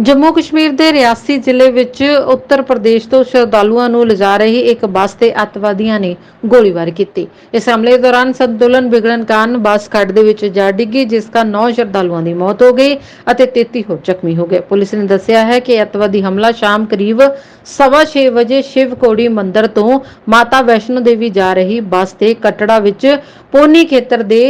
ਜੰਮੂ ਕਸ਼ਮੀਰ ਦੇ ਰਿਆਸੀ ਜ਼ਿਲ੍ਹੇ ਵਿੱਚ ਉੱਤਰ ਪ੍ਰਦੇਸ਼ ਤੋਂ ਸ਼ਰਧਾਲੂਆਂ ਨੂੰ ਲਿਜਾ ਰਹੀ ਇੱਕ ਬੱਸ ਤੇ ਅੱਤਵਾਦੀਆਂ ਨੇ ਗੋਲੀਬਾਰੀ ਕੀਤੀ। ਇਸ ਹਮਲੇ ਦੌਰਾਨ ਸੰਤੁਲਨ ਵਿਗੜਨ ਕਾਰਨ ਬੱਸ ਖੱਡ ਦੇ ਵਿੱਚ ਜਾ ਡਿੱਗੀ, ਜਿਸ ਕਾਰਨ 9 ਸ਼ਰਧਾਲੂਆਂ ਦੀ ਮੌਤ ਹੋ ਗਈ ਅਤੇ 33 ਹੋਰ ਜ਼ਖਮੀ ਹੋ ਗਏ। ਪੁਲਿਸ ਨੇ ਦੱਸਿਆ ਹੈ ਕਿ ਅੱਤਵਾਦੀ ਹਮਲਾ ਸ਼ਾਮ ਕਰੀਬ 6:30 ਵਜੇ ਸ਼ਿਵ ਕੋੜੀ ਮੰਦਿਰ ਤੋਂ ਮਾਤਾ ਵੈਸ਼ਨੋ ਦੇਵੀ ਜਾ ਰਹੀ ਬੱਸ ਤੇ ਕਟੜਾ ਵਿੱਚ ਪੋਨੀ ਖੇਤਰ ਦੇ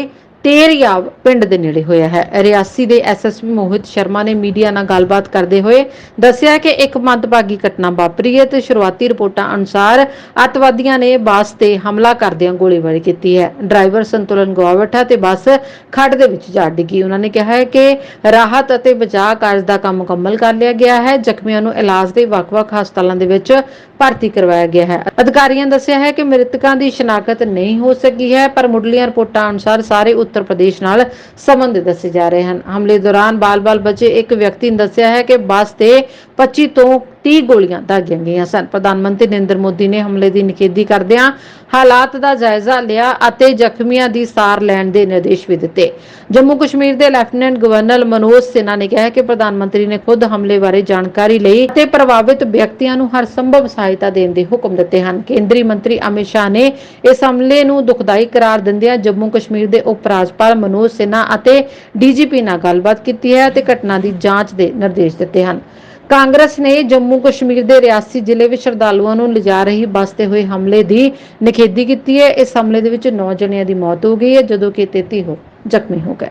ਤੇਰਯਾਬ ਪਿੰਡ ਦੇ ਨੇੜੇ ਹੋਇਆ ਹੈ। ਰਿਆਸੀ ਦੇ ਐਸਐਸਪੀ ਮੋਹਿਤ ਸ਼ਰਮਾ ਨੇ ਮੀਡੀਆ ਨਾਲ ਗੱਲਬਾਤ ਕਰਦੇ ਹੋਏ ਦੱਸਿਆ ਕਿ ਇੱਕ ਮੰਦਭਾਗੀ ਘਟਨਾ ਵਾਪਰੀ ਹੈ ਤੇ ਸ਼ੁਰੂਆਤੀ ਰਿਪੋਰਟਾਂ ਅਨੁਸਾਰ ਅੱਤਵਾਦੀਆਂ ਨੇ ਬੱਸ ਤੇ ਹਮਲਾ ਕਰਦਿਆਂ ਗੋਲੀਬਾਰੀ ਕੀਤੀ ਹੈ। ਡਰਾਈਵਰ ਸੰਤੁਲਨ ਗਵਾ ਬੈਠਾ ਤੇ ਬੱਸ ਖੱਡ ਦੇ ਵਿੱਚ ਜਾ ਡਿੱਗੀ। ਉਹਨਾਂ ਨੇ ਕਿਹਾ ਹੈ ਕਿ ਰਾਹਤ ਅਤੇ ਬਚਾਅ ਕਾਰਜ ਦਾ ਕੰਮ ਮੁਕੰਮਲ ਕਰ ਲਿਆ ਗਿਆ ਹੈ। ਜ਼ਖਮੀਆਂ ਨੂੰ ਇਲਾਜ ਦੇ ਵੱਖ-ਵੱਖ ਹਸਪਤਾਲਾਂ ਦੇ ਵਿੱਚ ਭਰਤੀ ਕਰਵਾਇਆ ਗਿਆ ਹੈ। ਅਧਿਕਾਰੀਆਂ ਦੱਸਿਆ ਹੈ ਕਿ ਮ੍ਰਿਤਕਾਂ ਦੀ ਸ਼ਨਾਖਤ ਨਹੀਂ ਹੋ ਸਕੀ ਹੈ, ਪਰ ਮੁੱਢਲੀਆਂ ਰਿਪੋਰਟਾਂ ਅਨੁਸਾਰ ਸਾਰੇ ਉੱਤਰ ਪ੍ਰਦੇਸ਼ ਨਾਲ ਸੰਬੰਧ ਦੱਸੇ ਜਾ ਰਹੇ ਹਨ। ਹਮਲੇ ਦੌਰਾਨ ਬਾਲ-ਬਾਲ ਬਚੇ ਇੱਕ ਵਿਅਕਤੀ ਨੇ ਦੱਸਿਆ ਹੈ ਕਿ ਬੱਸ ਤੇ 25 ਤੋਂ 30 ਗੋਲੀਆਂ ਦਾਗੀਆਂ ਗਈਆਂ ਸਨ। ਪ੍ਰਧਾਨ ਮੰਤਰੀ ਨਰਿੰਦਰ ਮੋਦੀ ਨੇ ਹਮਲੇ ਦੀ ਨਿਖੇਧੀ ਕਰਦਿਆਂ ਹਾਲਾਤ ਦਾ ਜਾਇਜ਼ਾ ਲਿਆ ਅਤੇ ਜ਼ਖਮੀਆਂ ਦੀ ਸਾਰ ਲੈਣ ਦੇ ਨਿਰਦੇਸ਼ ਵੀ ਦਿੱਤੇ। ਜੰਮੂ ਕਸ਼ਮੀਰ ਦੇ ਲੈਫਟੀਨੈਂਟ ਗਵਰਨਰ ਮਨੋਜ ਸਿਨਹਾ ਨੇ ਕਿਹਾ ਕਿ ਪ੍ਰਧਾਨ ਮੰਤਰੀ ਨੇ ਖੁਦ ਹਮਲੇ ਬਾਰੇ ਜਾਣਕਾਰੀ ਲਈ ਤੇ ਪ੍ਰਭਾਵਿਤ ਵਿਅਕਤੀਆਂ ਨੂੰ ਹਰ ਸੰਭਵ ਸਹਾਇਤਾ ਦੇਣ ਦੇ ਹੁਕਮ ਦਿੱਤੇ ਹਨ। ਕੇਂਦਰੀ ਮੰਤਰੀ ਅਮਿਤ ਸ਼ਾਹ ਨੇ ਇਸ ਹਮਲੇ ਨੂੰ ਦੁਖਦਾਈ ਕਰਾਰ ਦਿੰਦਿਆਂ ਜੰਮੂ ਕਸ਼ਮੀਰ ਦੇ ਉਪ ਰਾਜਪਾਲ ਮਨੋਜ ਸਿਨਹਾ ਅਤੇ ਡੀਜੀਪੀ ਨਾਲ ਗੱਲਬਾਤ ਕੀਤੀ ਹੈ ਤੇ ਘਟਨਾ ਦੀ ਜਾਂਚ ਦੇ ਨਿਰਦੇਸ਼ ਦਿੱਤੇ ਹਨ। ਕਾਂਗਰਸ ਨੇ ਜੰਮੂ ਕਸ਼ਮੀਰ ਦੇ ਰਿਆਸੀ ਜ਼ਿਲ੍ਹੇ ਵਿੱਚ ਸ਼ਰਧਾਲੂਆਂ ਨੂੰ ਲਿਜਾ ਰਹੀ ਬੱਸ ਤੇ ਹੋਏ ਹਮਲੇ ਦੀ ਨਿਖੇਧੀ ਕੀਤੀ ਹੈ। ਇਸ ਹਮਲੇ ਦੇ ਵਿੱਚ 9 ਜਣਿਆਂ ਦੀ ਮੌਤ ਹੋ ਗਈ ਹੈ, ਜਦੋਂ ਕਿ 33 ਹੋ ਜ਼ਖਮੀ ਹੋ ਗਏ।